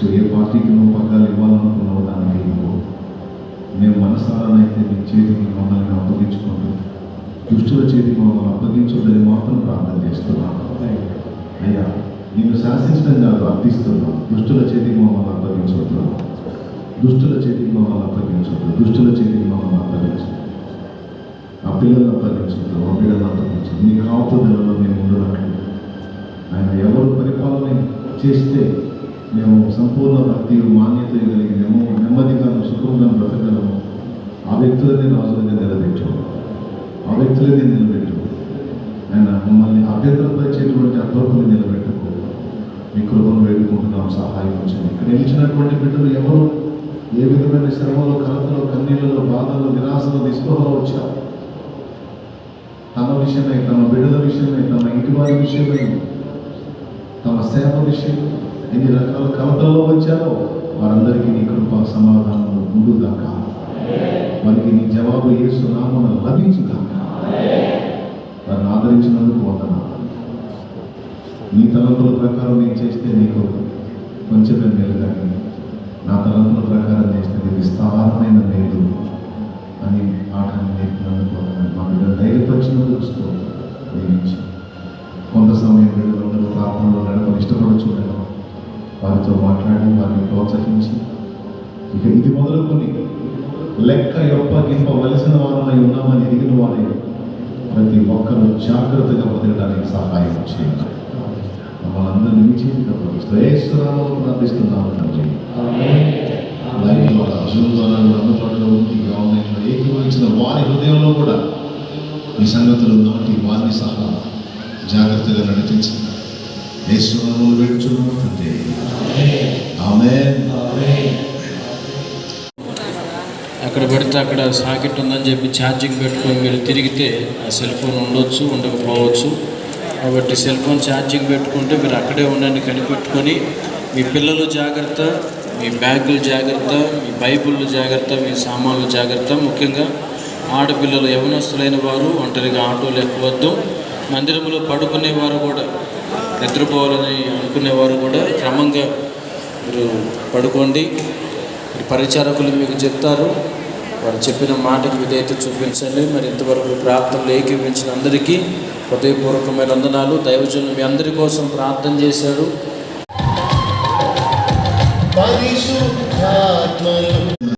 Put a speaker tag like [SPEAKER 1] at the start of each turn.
[SPEAKER 1] Next ఏ పార్టీకి నువ్వు పగ్గాలు ఇవ్వాలనుకున్నావు దానికి నువ్వు మేము మనసారానైతే మీ చేతికి మమ్మల్ని అప్పగించుకుంటూ దుష్టుల చేతికి మమ్మల్ని అప్పగించొద్దని మాత్రం ప్రార్థన చేస్తున్నాను అయ్యా నేను శాసించడం కాదు అర్థిస్తున్నాం. దుష్టుల చేతికి మమ్మల్ని అప్పగించొద్దు. దుష్టుల చేతికి మమ్మల్ని అప్పగించొద్దు. దుష్టుల చేతికి మమ్మల్ని అప్పగించు ఆ పిల్లలను అప్పగించొద్దు. ఆ పిల్లలను అప్పగించొద్దు. నీ కాపుదలలో మేము ఉండనట్లు. ఆయన ఎవరు పరిపాలన చేస్తే సంపూర్ణ భక్తి మాన్యత కలిగినము నెమ్మదిగా సుఖంగా బ్రతకగలము. ఆ వ్యక్తులని రాజులుగా నిలబెట్టు ఆ వ్యక్తులని నిలబెట్టు ఆయన మమ్మల్ని అభ్యంతరపరిచేటువంటి అభ్యర్థులు నిలబెట్టుకో. మీ కృపను వేడుకుంటున్నాం సహాయం వచ్చింది ఇక్కడ నిలిచినటువంటి బిడ్డలు ఎవరు? ఏ విధమైన శ్రమలో కలతలో కన్నీళ్ళలో బాధలో నిరాశలో నిస్పృహలో వచ్చారు? తమ విషయమై తమ బిడ్డల విషయమై తమ ఇంటి వారి విషయమై తమ సేవ విషయం ఎన్ని రకాల కవతల్లో వచ్చారో వారందరికీ నీ కృప సమాధానం ఉండుదాకా వారికి నీ జవాబు ఏ సునామన లభించుదాకా వారిని ఆదరించినందుకు వదనా నీ తలంపుల ప్రకారం నేను చేస్తే నీకు కొంచెమే మేలు కానీ నా తలంపుల ప్రకారం చేస్తే ఇది విస్తారమైన వారితో మాట్లాడి వారిని ప్రోత్సహించి. ఇక ఇది మొదలుకొని లెక్క యొప్పగింపవలసిన వారమై ఉన్నామని ఎదిగిన వారే ప్రతి ఒక్కరూ జాగ్రత్తగా బతకడానికి సహాయం చేయాలి మమ్మల్ని మీ చేతికి అప్పగిస్తూ ఏస్తున్నామో ప్రార్థిస్తున్నాము తండ్రి. లైవ్ ద్వారా జూమ్ ద్వారా కూడా అందుబాటులో ఉంది. ఆన్లైన్లో ఏకీభవించిన వారి హృదయంలో కూడా ఈ సంగతులు నాటి వారిని సహా జాగ్రత్తగా నడిపించింది ఏసునామములు వేడుచున్నాము తండ్రి ఆమె
[SPEAKER 2] ఎక్కడ పెడితే అక్కడ సాకెట్ ఉందని చెప్పి ఛార్జింగ్ పెట్టుకొని మీరు తిరిగితే ఆ సెల్ ఫోన్ ఉండొచ్చు ఉండకపోవచ్చు. కాబట్టి సెల్ ఫోన్ ఛార్జింగ్ పెట్టుకుంటే మీరు అక్కడే ఉండండి కనిపెట్టుకొని మీ పిల్లలు జాగ్రత్త మీ బ్యాగులు జాగ్రత్త మీ బైబుల్ జాగ్రత్త మీ సామాన్లు జాగ్రత్త. ముఖ్యంగా ఆడపిల్లలు యవనస్తులైన వారు ఒంటరిగా ఆటోలు ఎక్కవద్దు మందిరంలో పడుకునేవారు కూడా నిద్రపోవాలని అనుకునేవారు కూడా క్రమంగా మీరు పడుకోండి. పరిచారకులు మీకు చెప్తారు వారు చెప్పిన మాటకి విధేయత చూపించండి. మరి ఇంతవరకు ప్రార్థనలు ఏకీవించిన అందరికీ హృదయపూర్వకమైన వందనాలు. దైవజనులు మీ అందరి కోసం ప్రార్థన చేశారు.
[SPEAKER 3] పరిశుద్ధాత్మలు